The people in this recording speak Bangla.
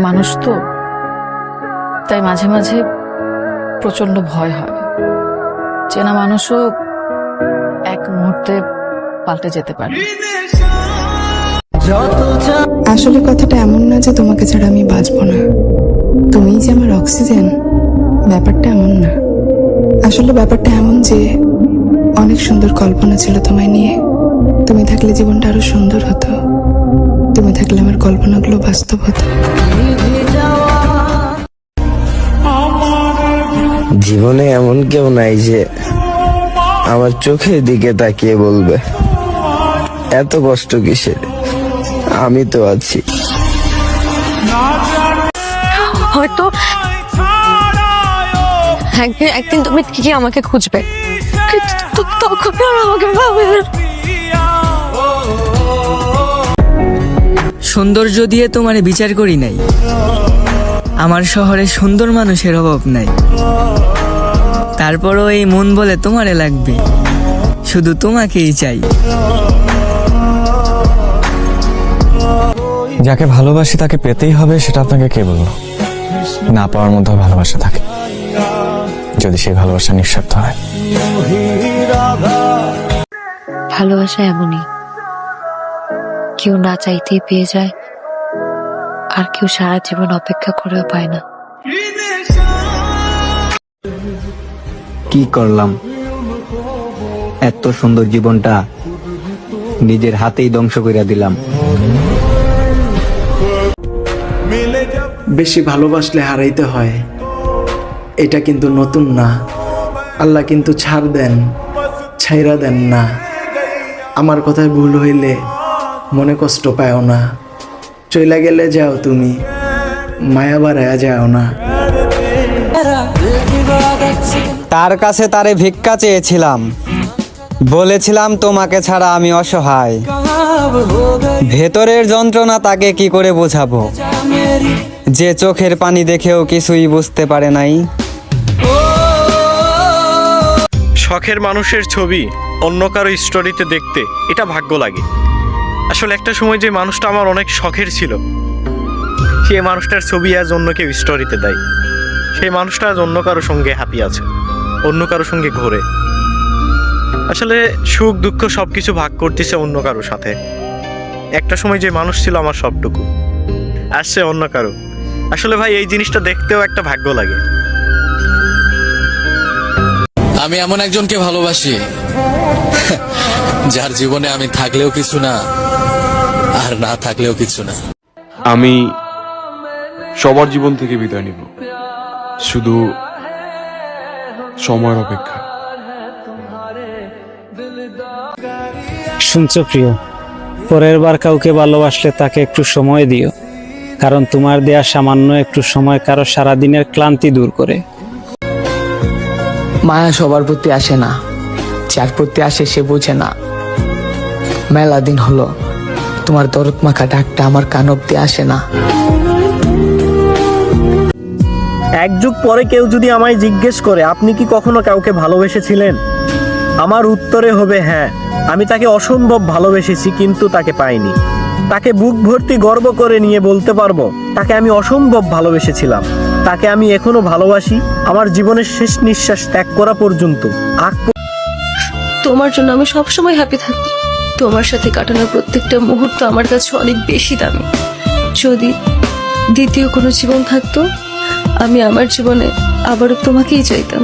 মানুষ তো, তাই মাঝে মাঝে প্রচণ্ড ভয় হয়। চেনা মানুষও এক মুহূর্তে পাল্টে যেতে পারে। আসলে কথাটা এমন না যে তোমাকে ছাড়া আমি বাঁচবো না। তুমিই যে আমার অক্সিজেন, ব্যাপারটা এমন না। আসলে ব্যাপারটা এমন যে, অনেক সুন্দর কল্পনা ছিল তোমায় নিয়ে। তুমি থাকলে জীবনটা আরও সুন্দর হতো। তুমি থাকলে আমার কল্পনাগুলো বাস্তব হতো। জীবনে এমন কেউ নাই যে আমার চোখের দিকে তাকিয়ে বলবে এত কষ্ট কিসের? আমি তো আছি। হয়তো একদিন একদিন তুমি ঠিকই আমাকে খুঁজবে। তখন আর আমাকে পাবে সৌন্দর্য দিয়ে তোমারে বিচার করি নাই। আমার শহরে সুন্দর মানুষের অভাব নাই। তারপরও এই মন বলে তোমারে লাগবে। শুধু তোমাকেই চাই। যাকে ভালোবাসি তাকে পেতেই হবে সেটা আপনাকে কে বলল? না পাওয়ার মধ্যেও ভালোবাসা থাকে। যদি সেই ভালোবাসা নিঃস্বার্থ হয়। ভালোবাসা এমনই। কেউ না চাইতেই পেয়ে যায়। আর কেউ সারা জীবন অপেক্ষা করেও পায় না। কি করলাম? এত সুন্দর জীবনটা নিজের হাতেই ধ্বংস করে দিলাম। বেশি ভালোবাসলে হারাইতে হয়। এটা কিন্তু নতুন না। আল্লাহ কিন্তু ছাড় দেন ছাইরা দেন না। আমার কথায় ভুল হইলে মনে কষ্ট পাও না। চইলা গেলে যাও তুমি মায়া বাড়ায়া যাও না। তার কাছে তারে ভিক্ষা চেয়েছিলাম। বলেছিলাম তোমাকে ছাড়া আমি অসহায়। ভেতরের যন্ত্রণা তাকে কি করে বোঝাবো? যে চোখের পানি দেখেও কিছুই বুঝতে পারে নাই। শখের মানুষের ছবি অন্য কারও স্টোরিতে দেখতে এটা ভাগ্য লাগে। আসলে একটা সময় যে মানুষটা আমার অনেক শখের ছিল সেই মানুষটার ছবি আজ অন্য কেউ স্টোরিতে দেয়। সেই মানুষটা আজ অন্য কারও সঙ্গে হ্যাপি আছে, অন্য কারও সঙ্গে ঘোরে। আসলে সুখ, দুঃখ সব কিছু ভাগ করতেছে অন্য কারও সাথে। একটা সময় যে মানুষ ছিল আমার সবটুকু আসছে অন্য কারও। আসলে ভাই, এই জিনিসটা দেখতেও একটা ভাগ্য লাগে। আমি এমন একজনকে ভালোবাসি। যার জীবনে আমি থাকলেও কিছু না আর না থাকলেও কিছু না। আমি সবার জীবন থেকে বিদায় নিব। শুধু সময়ের অপেক্ষা। শুনছো প্রিয় পরের বার কাউকে ভালোবাসলে তাকে একটু সময় দিও কারণ তোমার দেয়া সামান্য একটু সময় কারও সারাদিনের ক্লান্তি দূর করে। মায়া সবার প্রতি আসে না যার প্রতি আসে সে বোঝে না। মেলা দিন হলো। তোমার দরদ মাখা ডাকটা আমার কান অব্দি আসে না। এক যুগ পরে কেউ যদি আমায় জিজ্ঞেস করে আপনি কি কখনো কাউকে ভালোবেসেছিলেন? আমার উত্তরে হবে হ্যাঁ। আমি তাকে অসম্ভব ভালোবেসেছি কিন্তু তাকে পাইনি। তাকে বুক ভর্তি গর্ব করে নিয়ে বলতে পারব তাকে আমি অসম্ভব ভালোবেসেছিলাম। তাকে আমি এখনও ভালোবাসি আমার জীবনের শেষ নিঃশ্বাস ত্যাগ করা পর্যন্ত। তোমার জন্য আমি সবসময় হ্যাপি থাকি। তোমার সাথে কাটানো প্রত্যেকটা মুহূর্ত আমার কাছে অনেক বেশি দামি। যদি দ্বিতীয় কোনো জীবন থাকতো, আমি আমার জীবনে আবারও তোমাকেই চাইতাম।